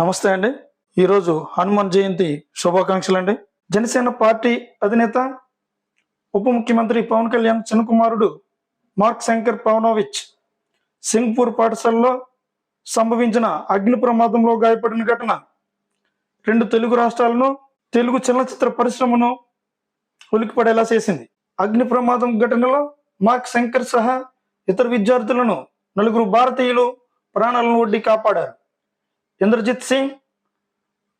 నమస్తే అండి. ఈరోజు హనుమాన్ జయంతి శుభాకాంక్షలు అండి జనసేన పార్టీ అధినేత ఉప ముఖ్యమంత్రి పవన్ కళ్యాణ్ చిన్నకుమారుడు మార్క్ శంకర్ పవనోవిచ్ సింగ్పూర్ పాఠశాలలో సంభవించిన అగ్ని ప్రమాదంలో గాయపడిన ఘటన రెండు తెలుగు రాష్ట్రాలను తెలుగు చలనచిత్ర పరిశ్రమను ఉలికిపడేలా చేసింది. అగ్ని ప్రమాదం ఘటనలో మార్క్ శంకర్ సహా ఇతర విద్యార్థులను నలుగురు భారతీయులు ప్రాణాలను ఒడ్డి కాపాడారు. ఇంద్రజిత్ సింగ్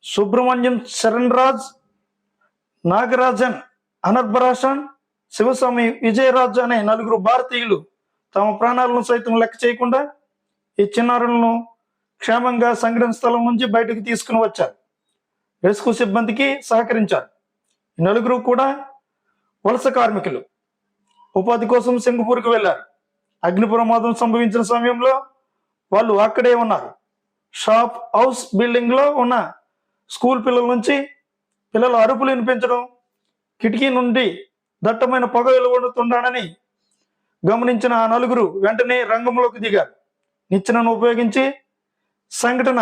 సుబ్రహ్మణ్యం శరణ్ రాజ్ నాగరాజన్ అనర్బరాషన్ శివస్వామి విజయరాజు అనే నలుగురు భారతీయులు తమ ప్రాణాలను సైతం లెక్క చేయకుండా ఈ చిన్నారులను క్షేమంగా సంఘటన స్థలం నుంచి బయటకు తీసుకుని వచ్చారు. రెస్క్యూ సిబ్బందికి సహకరించారు. ఈ నలుగురు కూడా వలస కార్మికులు. ఉపాధి కోసం సింగపూర్కు వెళ్ళారు. అగ్ని ప్రమాదం సంభవించిన సమయంలో వాళ్ళు అక్కడే ఉన్నారు. షాప్ హౌస్ బిల్డింగ్లో ఉన్న స్కూల్ పిల్లల నుంచి పిల్లలు అరుపులు వినిపించడం కిటికీ నుండి దట్టమైన పొగ వెలువడుతుండానని గమనించిన ఆ నలుగురు వెంటనే రంగంలోకి దిగారు. నిచ్చెనను ఉపయోగించి సంఘటన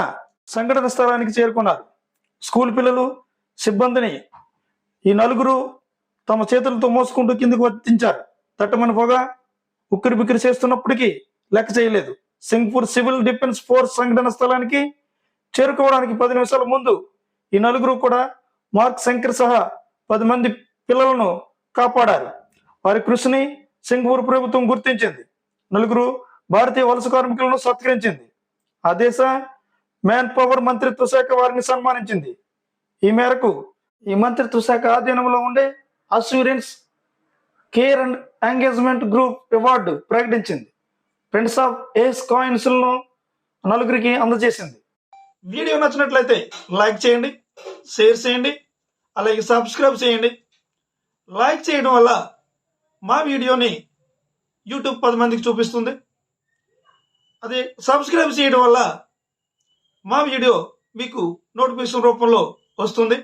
సంఘటన స్థలానికి చేరుకున్నారు. స్కూల్ పిల్లలు సిబ్బందిని ఈ నలుగురు తమ చేతులతో మోసుకుంటూ కిందకు వర్తించారు దట్టమైన పొగ ఉక్కిరి బిక్కిరి చేస్తున్నప్పటికీ లెక్క చేయలేదు. సింగపూర్ సివిల్ డిఫెన్స్ ఫోర్స్ సంఘటన స్థలానికి చేరుకోవడానికి పది నిమిషాల ముందు ఈ నలుగురు కూడా మార్క్ శంకర్ సహా పది మంది పిల్లలను కాపాడారు. వారి కృషిని సింగపూర్ ప్రభుత్వం గుర్తించింది. నలుగురు భారతీయ వలస కార్మికులను సత్కరించింది. ఆ దేశ మ్యాన్ పవర్ మంత్రిత్వ శాఖ వారిని సన్మానించింది. ఈ మేరకు ఈ మంత్రిత్వ శాఖ ఆధీనంలో ఉండే assurance care and engagement group award ప్రకటించింది. ఫ్రెండ్స్ ఆఫ్ ఏస్ కాయిన్స్ను నలుగురికి అందజేసింది. వీడియో నచ్చినట్లయితే లైక్ చేయండి షేర్ చేయండి అలాగే సబ్స్క్రైబ్ చేయండి. లైక్ చేయడం వల్ల మా వీడియోని యూట్యూబ్ పది మందికి చూపిస్తుంది. అదే సబ్స్క్రైబ్ చేయడం వల్ల మా వీడియో మీకు నోటిఫికేషన్ రూపంలో వస్తుంది.